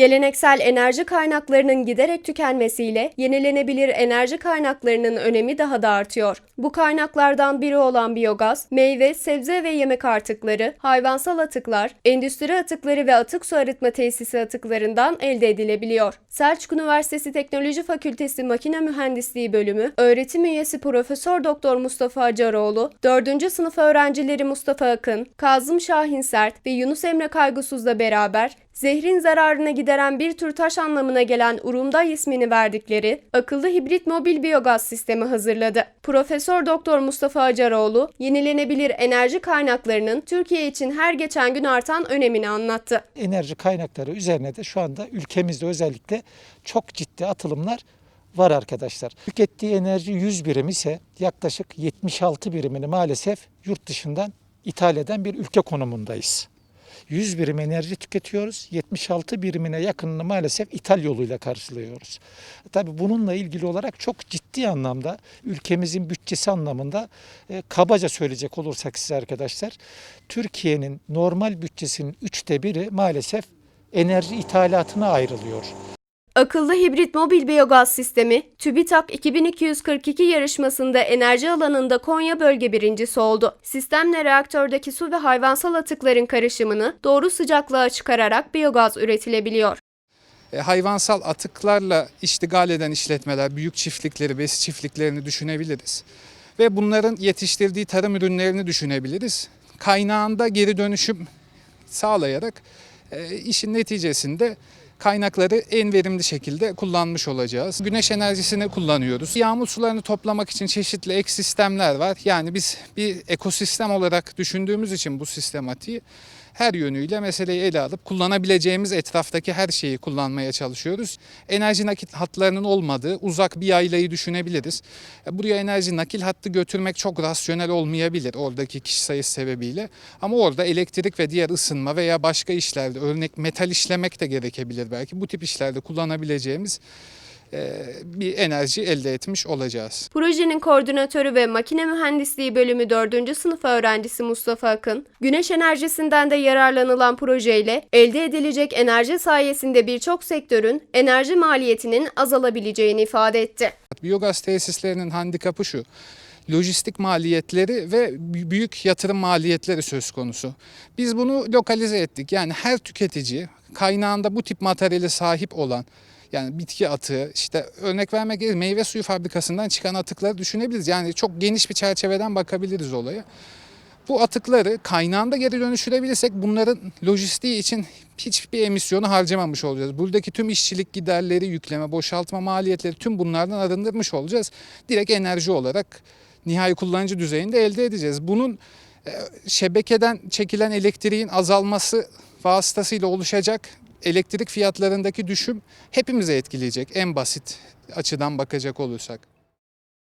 Geleneksel enerji kaynaklarının giderek tükenmesiyle yenilenebilir enerji kaynaklarının önemi daha da artıyor. Bu kaynaklardan biri olan biyogaz, meyve, sebze ve yemek artıkları, hayvansal atıklar, endüstri atıkları ve atık su arıtma tesisi atıklarından elde edilebiliyor. Selçuk Üniversitesi Teknoloji Fakültesi Makine Mühendisliği Bölümü öğretim üyesi Profesör Doktor Mustafa Acaroğlu, 4. sınıf öğrencileri Mustafa Akın, Kazım Şahin Sert ve Yunus Emre Kaygısız'la beraber zehrin zararını gideren bir tür taş anlamına gelen urumday ismini verdikleri akıllı hibrit mobil biyogaz sistemi hazırladı. Profesör Doktor Mustafa Acaroğlu, yenilenebilir enerji kaynaklarının Türkiye için her geçen gün artan önemini anlattı. enerji kaynakları üzerine de şu anda ülkemizde özellikle çok ciddi atılımlar var arkadaşlar. Tükettiği enerji 100 birim ise yaklaşık 76 birimini maalesef yurt dışından ithal eden bir ülke konumundayız. 100 birim enerji tüketiyoruz. 76 birimine yakınını maalesef ithal yoluyla karşılıyoruz. Tabii bununla ilgili olarak çok ciddi anlamda ülkemizin bütçesi anlamında e, kabaca söyleyecek olursak size arkadaşlar Türkiye'nin normal bütçesinin üçte biri maalesef enerji ithalatına ayrılıyor. Akıllı hibrit mobil biyogaz sistemi TÜBİTAK 2242 yarışmasında enerji alanında Konya bölge birincisi oldu. Sistemle reaktördeki su ve hayvansal atıkların karışımını doğru sıcaklığa çıkararak biyogaz üretilebiliyor. E, hayvansal atıklarla iştigal eden işletmeler, büyük çiftlikleri, besi çiftliklerini düşünebiliriz. Ve bunların yetiştirdiği tarım ürünlerini düşünebiliriz. Kaynağında geri dönüşüm sağlayarak e, işin neticesinde kaynakları en verimli şekilde kullanmış olacağız. Güneş enerjisini kullanıyoruz. Yağmur sularını toplamak için çeşitli ek sistemler var. Yani biz bir ekosistem olarak düşündüğümüz için bu sistematiği her yönüyle meseleyi ele alıp kullanabileceğimiz etraftaki her şeyi kullanmaya çalışıyoruz. Enerji nakil hatlarının olmadığı uzak bir yaylayı düşünebiliriz. E, Buraya enerji nakil hattı götürmek çok rasyonel olmayabilir oradaki kişi sayısı sebebiyle. Ama orada elektrik ve diğer ısınma veya başka işlerde örnek metal işlemek de gerekebilir belki. Bu tip işlerde kullanabileceğimiz bir enerji elde etmiş olacağız. Projenin koordinatörü ve makine mühendisliği bölümü 4. sınıf öğrencisi Mustafa Akın, güneş enerjisinden de yararlanılan projeyle elde edilecek enerji sayesinde birçok sektörün enerji maliyetinin azalabileceğini ifade etti. Biyogaz tesislerinin handikapı şu. Lojistik maliyetleri ve büyük yatırım maliyetleri söz konusu. Biz bunu lokalize ettik. Yani her tüketici kaynağında bu tip materyale sahip olan yani bitki atığı işte örnek vermek gerekirse meyve suyu fabrikasından çıkan atıkları düşünebiliriz. Yani çok geniş bir çerçeveden bakabiliriz olaya. Bu atıkları kaynağında geri dönüştürebilirsek bunların lojistiği için hiçbir emisyonu harcamamış olacağız. Buradaki tüm işçilik giderleri, yükleme, boşaltma maliyetleri tüm bunlardan arındırmış olacağız. Direkt enerji olarak nihai kullanıcı düzeyinde elde edeceğiz. Bunun e, şebekeden çekilen elektriğin azalması vasıtasıyla oluşacak elektrik fiyatlarındaki düşüm hepimize etkileyecek en basit açıdan bakacak olursak.